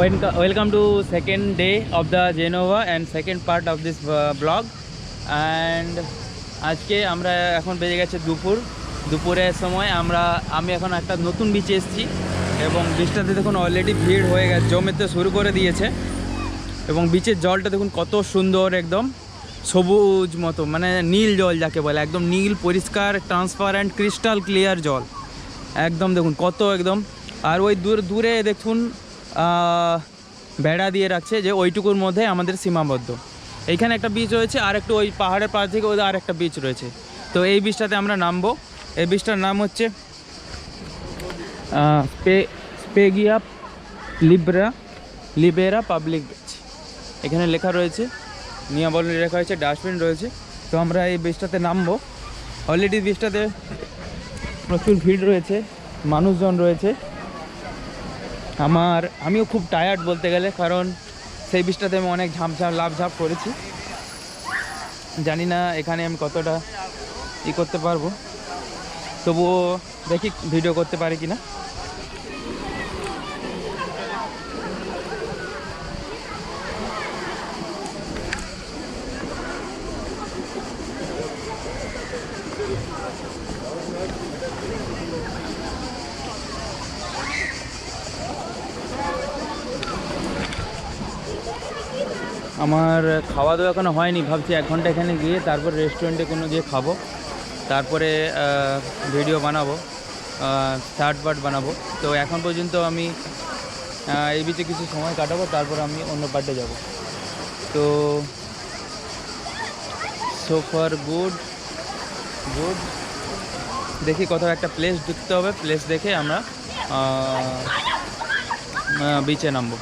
To second day of the Genova and second part of this uh, vlog. And আজকে আমরা এখন বেজে গেছে দুপুর। দুপুরের সময় আমরা আমি এখন একটা নতুন বিচে এসেছি এবং বিচটাতে দেখুন অলরেডি ভিড় হয়ে গেছে জমেতে শুরু করে দিয়েছে। এবং বিচের জলটা দেখুন কত সুন্দর একদম সবুজ মতো মানে নীল জল যাকে বলে একদম নীল পরিষ্কার ট্রান্সপারেন্ট ক্রিস্টাল ক্লিয়ার জল। একদম দেখুন কত একদম। আর ওই দূর দূরে দেখুন বেড়া দিয়ে রাখছে যে ওইটুকুর মধ্যে আমাদের সীমাবদ্ধ। এইখানে একটা বিচ রয়েছে আর একটু ওই পাহাড়ের পাশ থেকে ওদের আর একটা বিচ রয়েছে। তো এই বিচটাতে আমরা নামবো। এই বিচটার নাম হচ্ছে স্পে Spiaggia Libera, Libera public beach এখানে লেখা রয়েছে, নিয়মাবলী লেখা হয়েছে ডাস্টবিন রয়েছে। তো আমরা এই বিচটাতে নামবো। অলরেডি বিচটাতে প্রচুর ভিড় রয়েছে, মানুষজন রয়েছে। আমার, আমিও খুব টায়ার্ড বলতে গেলে, কারণ সেই বিষটাতে আমি অনেক ঝাঁপ ঝাঁপ লাভ ঝাঁপ করেছি। জানি না এখানে আমি কতটা ই করতে পারব। তবুও দেখি ভিডিও করতে পারি কি না আমার খাওয়া দাওয়া এখনও হয়নি, ভাবছি এক ঘণ্টা এখানে গিয়ে তারপর রেস্টুরেন্টে কোনো গিয়ে খাব। তারপরে ভিডিও বানাবো শার্ট বার্ট বানাবো। তো এখন পর্যন্ত আমি এই বিচে কিছু সময় কাটাবো, তারপর আমি অন্য পার্টে যাব। তো সো ফার গুড গুড দেখি কোথাও একটা প্লেস ঢুকতে হবে প্লেস দেখে আমরা বিচে নামবো।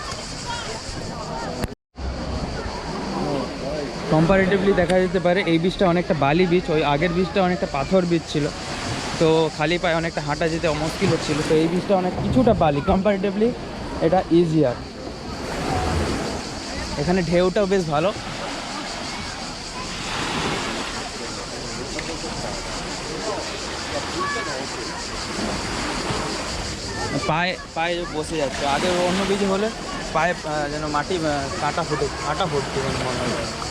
কম্পারেটিভলি দেখা যেতে পারে, এই বীজটা অনেকটা বালি বীজ ওই আগের বীজটা অনেকটা পাথর বীজ ছিল। তো খালি পায়ে অনেকটা হাঁটা যেতে মুশকিল হচ্ছিল। তো এই বীজটা অনেক কিছুটা বালি কম্পারেটিভলি এটা ইজিয়ার এখানে ঢেউটাও বেশ ভালো। পায়ে পায়ে বসে যাচ্ছে, আগে অন্য বীজ হলে পায়ে যেন মাটি কাটা ফুটে, কাটা ফুটছে মনে হয়।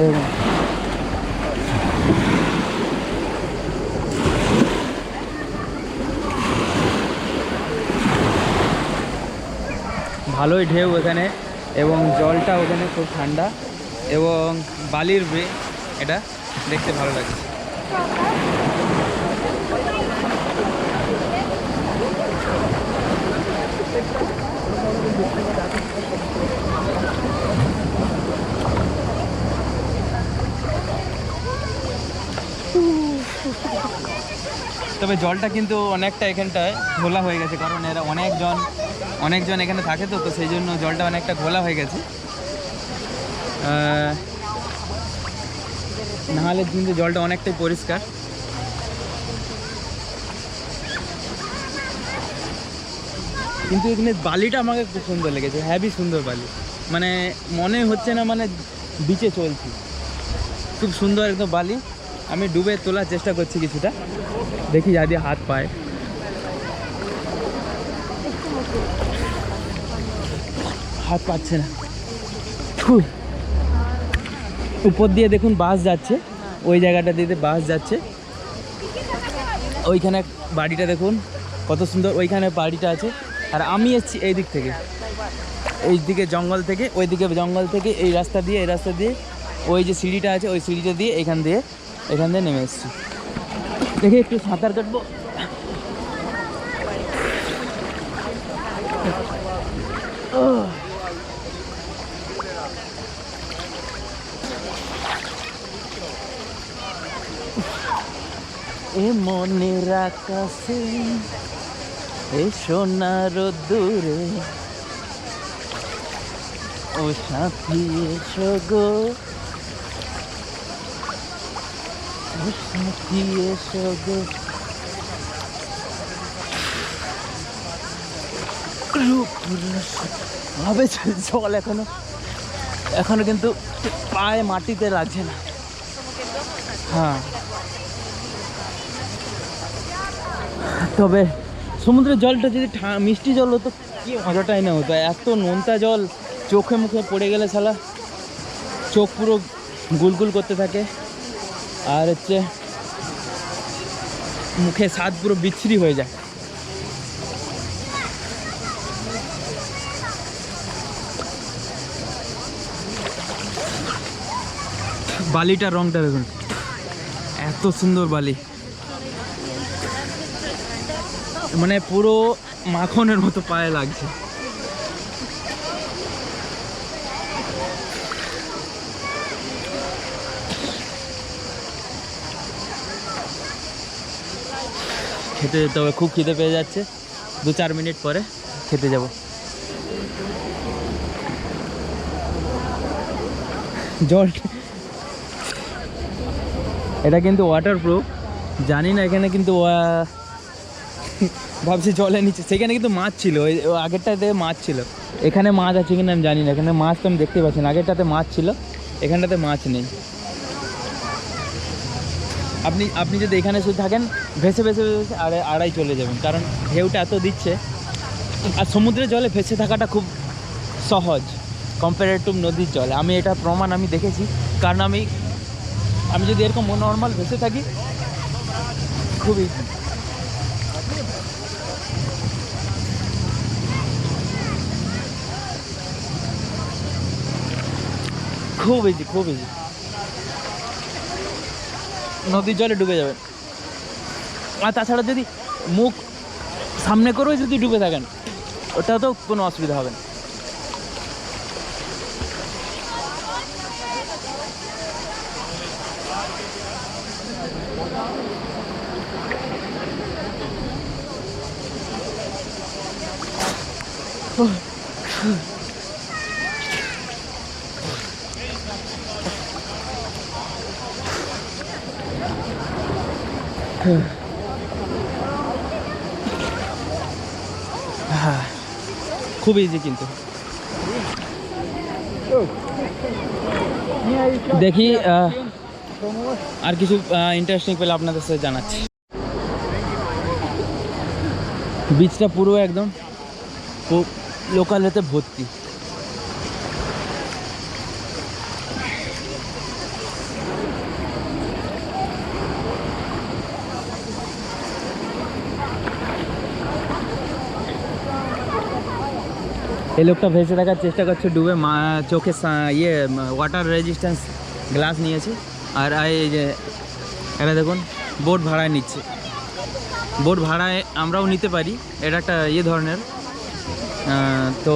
এরকম। ভালোই ঢেউ এখানে এবং জলটা ওখানে খুব ঠান্ডা এবং বালির বে এটা দেখতে ভালো লাগছে তবে জলটা কিন্তু অনেকটা এখানটায় ঘোলা হয়ে গেছে, কারণ এরা অনেকজন অনেকজন এখানে থাকে তো তো সেই জন্য জলটা অনেকটা ঘোলা হয়ে গেছে। নাহলে কিন্তু জলটা অনেকটাই পরিষ্কার। কিন্তু এখানে বালিটা আমাকে খুব সুন্দর লেগেছে হ্যাভি সুন্দর বালি। মানে মনে হচ্ছে না মানে বিচে চলছি। খুব সুন্দর একদম বালি। আমি ডুবে তোলার চেষ্টা করছি কিছুটা। দেখি যদি হাত পায়। হাত পাচ্ছে না। উপর দিয়ে দেখুন বাস যাচ্ছে। ওই জায়গাটা দিয়ে বাস যাচ্ছে। ওইখানে বাড়িটা দেখুন, কত সুন্দর। ওইখানে বাড়িটা আছে। আর আমি এসেছি এই দিক থেকে। এই দিকে জঙ্গল থেকে, ওই দিকে জঙ্গল থেকে এই রাস্তা দিয়ে, এই রাস্তা দিয়ে, ওই যে সিঁড়িটা আছে, ওই সিঁড়িটা দিয়ে এখান দিয়ে এখান থেকে নেমে এসেছি। দেখি একটু সাঁতার কাটবো। এ মনের আকাশে, এ সোনার দূরে। ও সাথী এসো গো। সাথী এসো জল এখনও এখনও কিন্তু পায়ে মাটিতে লাগছে না। হ্যাঁ। তবে সমুদ্রের জলটা যদি মিষ্টি জল হতো, কি মজাটাই না হতো। এত নোনতা জল, চোখে মুখে পড়ে গেলে শালা। চোখ পুরো গুলগুল করতে থাকে। আর হচ্ছে মুখে স্বাদ পুরো বিচ্ছিরি হয়ে যায়। বালিটার রংটা দেখুন। এত সুন্দর বালি। মানে পুরো মাখনের মতো পায়ে লাগছে। খেতে যেতে হবে, খুব খিদে পেয়ে যাচ্ছে। দু চার মিনিট পরে খেতে যাব। জল এটা কিন্তু ওয়াটারপ্রুফ জানি না এখানে কিন্তু ভাবছি জলে নিচে সেখানে কিন্তু মাছ ছিল, ওই আগেরটাতে মাছ ছিল। এখানে মাছ আছে কিনা আমি জানি না, এখানে মাছ তো আমি দেখতে পাচ্ছি না, আগেরটাতে মাছ ছিল, এখানটাতে মাছ নেই। আপনি আপনি যদি এখানে শুধু থাকেন, ভেসে ভেসে ভেসে আড়াই আড়াই চলে যাবেন। কারণ ঢেউটা এত দিচ্ছে। আর সমুদ্রের জলে ভেসে থাকাটা খুব সহজ কম্পারেটিভ টু নদীর জলে। আমি এটা প্রমাণ আমি দেখেছি। কারণ আমি আমি যদি এরকম নর্মাল ভেসে থাকি, খুবই খুব ইজি খুব ইজি নদীর জলে ডুবে যাবেন আর তাছাড়া যদি মুখ সামনে করেও যদি ডুবে থাকেন, ওটা তো কোনো অসুবিধা হবে না। হ্যাঁ। খুব ইজি কিন্তু। দেখি আর কিছু ইন্টারেস্টিং পেলে আপনাদের সাথে জানাচ্ছি। বীজটা পুরো একদম খুব লোকালেতে ভর্তি। এই লোকটা ভেসে থাকার চেষ্টা করছে, ডুবে মা, চোখে ইয়ে ওয়াটার রেজিস্ট্যান্স গ্লাস নিয়েছে। আর এই যে এটা দেখুন বোট ভাড়ায় নিচ্ছে। বোট ভাড়ায় আমরাও নিতে পারি, এটা একটা ইয়ে ধরনের। তো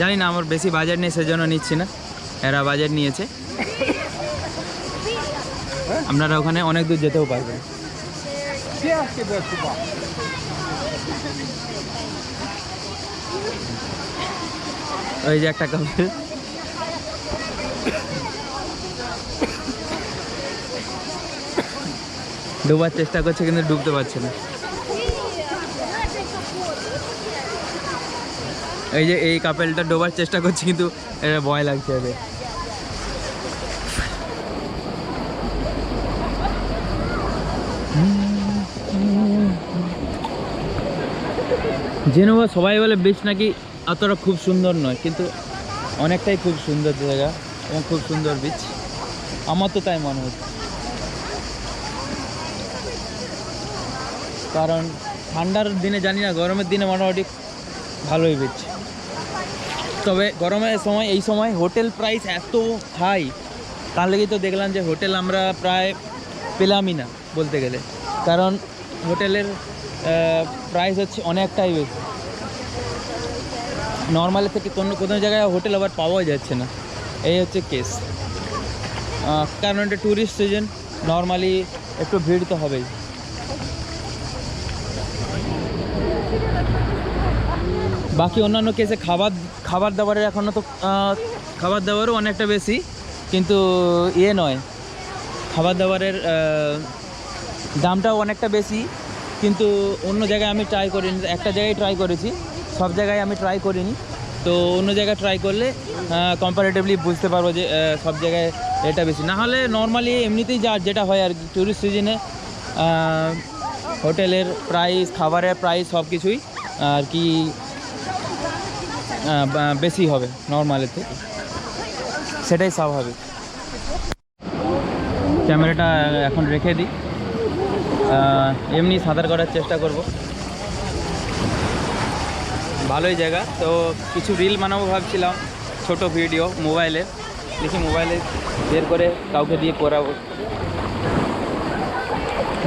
জানি না, আমার বেশি বাজেট নেই, সেজন্য নিচ্ছি না। এরা বাজেট নিয়েছে। আপনারা ওখানে অনেক দূর যেতেও পারবেন। ওই যে একটা কাপড় ডুবার চেষ্টা করছে কিন্তু ডুবতে পারছে না। এই যে এই কাপেলটা ডোবার চেষ্টা করছে কিন্তু এটা ভয় লাগছে এদের। জেনোভা সবাই বলে বেশ নাকি অতটা খুব সুন্দর নয়, কিন্তু অনেকটাই খুব সুন্দর জায়গা এবং খুব সুন্দর বিচ আমার তো তাই মনে হচ্ছে। কারণ ঠান্ডার দিনে জানি না, গরমের দিনে মোটামুটি ভালোই বিচ তবে গরমের সময়, এই সময় হোটেল প্রাইস এত হাই তার লেগেই তো দেখলাম যে হোটেল আমরা প্রায় পেলামই না বলতে গেলে। কারণ হোটেলের প্রাইস হচ্ছে অনেকটাই বেশি। নর্মালের থেকে কোনো কোনো জায়গায় হোটেল আবার পাওয়া যাচ্ছে না। এই হচ্ছে কেস কারণ এটা ট্যুরিস্ট সিজন নর্মালি একটু ভিড় তো হবেই। বাকি অন্যান্য কেসে খাবার খাবার দাবারের এখনও তো খাবার দাবারও অনেকটা বেশি, কিন্তু ইয়ে নয়। খাবার দাবারের দামটাও অনেকটা বেশি, কিন্তু অন্য জায়গায় আমি ট্রাই করিনি একটা জায়গায় ট্রাই করেছি। সব জায়গায় আমি ট্রাই করিনি। তো অন্য জায়গায় ট্রাই করলে কম্পারেটিভলি বুঝতে পারব যে সব জায়গায় এটা বেশি। না হলে নর্মালি এমনিতেই যা যেটা হয় আর কি ট্যুরিস্ট সিজনে হোটেলের প্রাইস খাবারের প্রাইস সব কিছুই, আর কি বেশি হবে নর্মালের থেকে। সেটাই স্বাভাবিক। ক্যামেরাটা এখন রেখে দিই। এমনি সাঁতার করার চেষ্টা করব। ভালোই জায়গা। তো কিছু রিল বানাবো ভাবছিলাম ছোট ভিডিও মোবাইলে দেখি মোবাইলে বের করে কাউকে দিয়ে করাবো।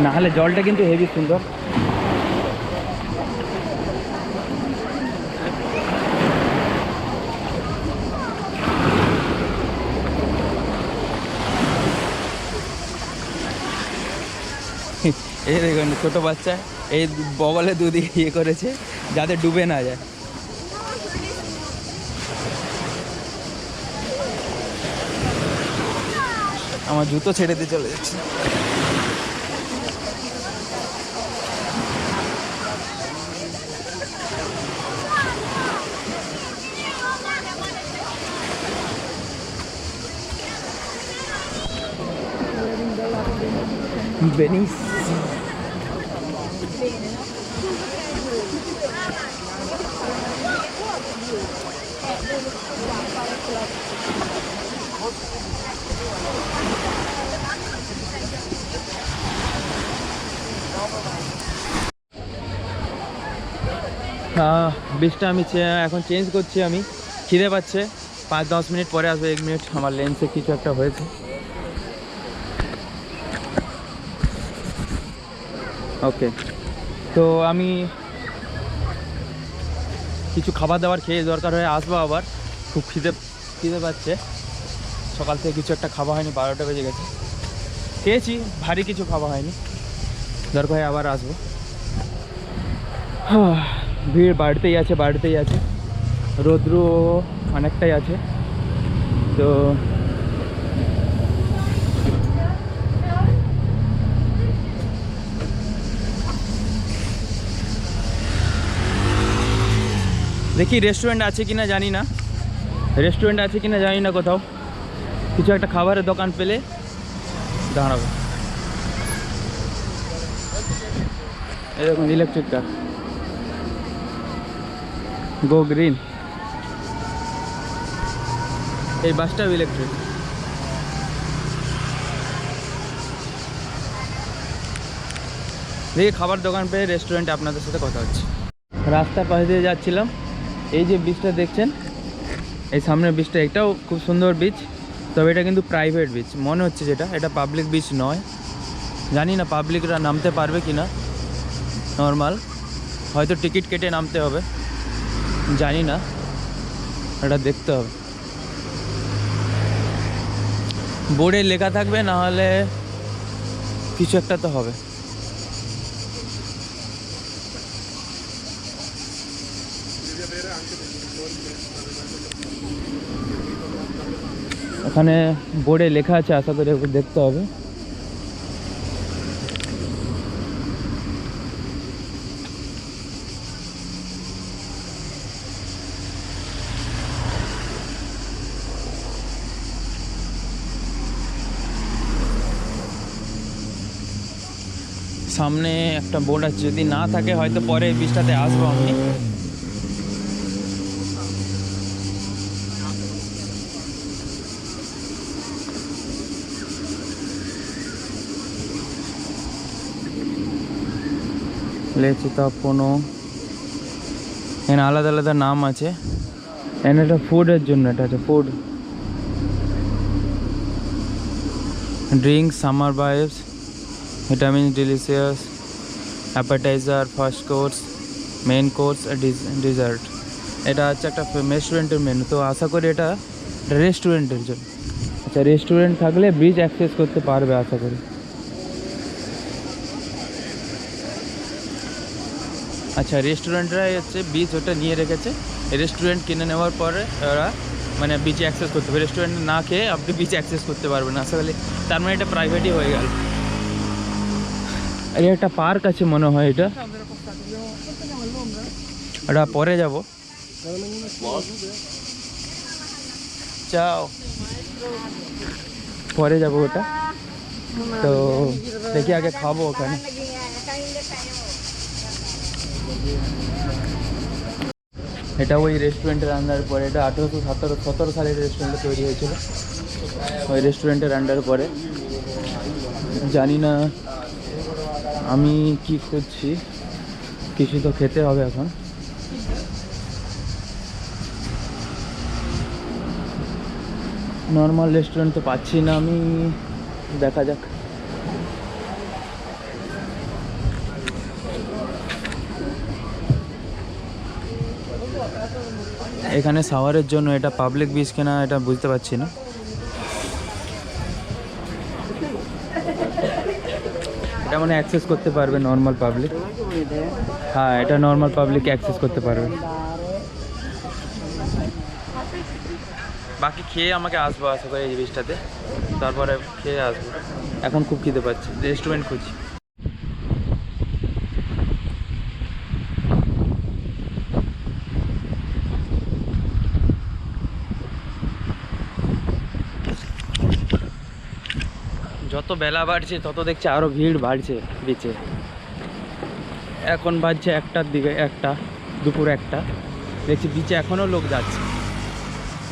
না হলে জলটা কিন্তু হেভি সুন্দর। এই দেখুন ছোটো বাচ্চা এই বগলে দুদিকে ইয়ে করেছে যাতে ডুবে না যায়। আমার জুতো ছেড়ে দিয়ে চলে যাচ্ছে Venice. বীজটা আমি এখন চেঞ্জ করছি আমি। খিদে পাচ্ছে। পাঁচ দশ মিনিট পরে আসবে এক মিনিট। আমার লেন্সে কিছু একটা হয়েছে। ওকে তো আমি কিছু খাবার দাবার খেয়ে দরকার হয়ে আসব আবার। খুব খিদে খিদে পাচ্ছে। সকাল থেকে কিছু একটা খাওয়া হয়নি বারোটা বেজে গেছে। খেয়েছি ভারী কিছু খাওয়া হয়নি। দরকার হয়ে আবার আসব। হাহ, ভিড় বাড়তেই আছে বাড়তেই আছে। রৌদ্র অনেকটাই আছে। তো দেখি রেস্টুরেন্ট আছে কিনা জানি না। রেস্টুরেন্ট আছে কিনা জানি না কোথাও। কিছু একটা খাবারের দোকান পেলে দাঁড়াবো। এরকম ইলেকট্রিক কার গো গ্রিন এই বাসটাও ইলেকট্রিক দেখি খাবার দোকান পেয়ে রেস্টুরেন্টে আপনাদের সাথে কথা হচ্ছে। রাস্তার পাশে দিয়ে যাচ্ছিলাম। এই যে বীজটা দেখছেন, এই সামনের বীজটা এটাও খুব সুন্দর বীজ তবে এটা কিন্তু প্রাইভেট বীজ মনে হচ্ছে যেটা, এটা পাবলিক বীজ নয়। জানি না পাবলিকরা নামতে পারবে কি না নর্মাল হয়তো টিকিট কেটে নামতে হবে। জানি না। এটা দেখতে হবে। বোর্ডে লেখা থাকবে, না হলে কিছু একটা তো হবে। ওখানে বোর্ডে লেখা আছে, আশা করি দেখতে হবে। সামনে একটা বোর্ড আছে, যদি না থাকে হয়তো পরে এই আসব আমি। লেচিতা পোনো এখানে আলাদা আলাদা নাম আছে। এখানে একটা ফুডের জন্য, এটা আছে food drinks summer vibes vitamin delicious appetiser first course main course dessert এটা হচ্ছে একটা রেস্টুরেন্টের মেনু তো আশা করি এটা রেস্টুরেন্টের জন্য। আচ্ছা রেস্টুরেন্ট থাকলে ব্রিজ অ্যাক্সেস করতে পারবে, আশা করি। আচ্ছা রেস্টুরেন্টরাই হচ্ছে বিচ ওটা নিয়ে রেখেছে। রেস্টুরেন্ট কিনে নেওয়ার পরে ওরা মানে বিচে অ্যাক্সেস করতে হবে রেস্টুরেন্ট না খেয়ে আপনি বিচে অ্যাক্সেস করতে পারবেন। আশা করি তার মানে এটা প্রাইভেটই হয়ে গেল। এই একটা পার্ক আছে মনে হয় এটা। এটা পরে যাব। চাও পরে যাব ওটা। তো দেখি আগে খাব ওখানে। এটা ওই রেস্টুরেন্টের আন্ডারে পরে। এটা আঠেরোশো সতেরো সতেরো সালের রেস্টুরেন্টে তৈরি হয়েছিল। ওই রেস্টুরেন্টের আন্ডারে পরে। জানি না আমি কি খুঁজছি? কিছু তো খেতে হবে এখন। নর্মাল রেস্টুরেন্ট তো পাচ্ছি না আমি। দেখা যাক। এখানে শাওয়ারের জন্য এটা পাবলিক বিচ কেনা এটা বুঝতে পারছি না। এটা মানে অ্যাক্সেস করতে পারবে নর্মাল পাবলিক হ্যাঁ এটা নর্মাল পাবলিক অ্যাক্সেস করতে পারবে। বাকি খেয়ে আমাকে আসব, আশা করি এই জিনিসটাতে। তারপরে খেয়ে আসব। এখন খুব খিদে পাচ্ছি। রেস্টুরেন্ট খুঁজি যত বেলা বাড়ছে, তত দেখছি আরও ভিড় বাড়ছে বিচে এখন বাজছে একটার দিকে একটা, দুপুর একটা। দেখছি বিচে এখনও লোক যাচ্ছে।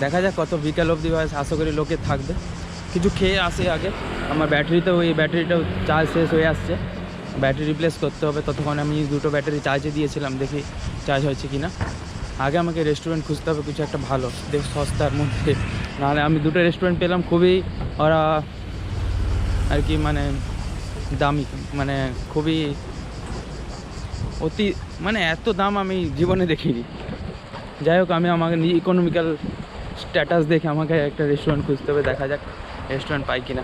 দেখা যাক কত বিকেল অবধি আশা করি লোকে থাকবে। কিছু খেয়ে আসে আগে। আমার ব্যাটারিতেও এই ব্যাটারিটাও চার্জ শেষ হয়ে আসছে। ব্যাটারি রিপ্লেস করতে হবে। ততক্ষণ আমি দুটো ব্যাটারি চার্জে দিয়েছিলাম, দেখি চার্জ হয়েছে কি না আগে আমাকে রেস্টুরেন্ট খুঁজতে হবে, কিছু একটা ভালো। দেখ, সস্তার মধ্যে। নাহলে আমি দুটো রেস্টুরেন্ট পেলাম, খুবই ওরা আর কি মানে দামি মানে খুবই অতি মানে এত দাম আমি জীবনে দেখিনি। যাই হোক, আমি আমাকে ইকোনমিক্যাল স্ট্যাটাস দেখে আমাকে একটা রেস্টুরেন্ট খুঁজতে হবে, দেখা যাক রেস্টুরেন্ট পাই কিনা।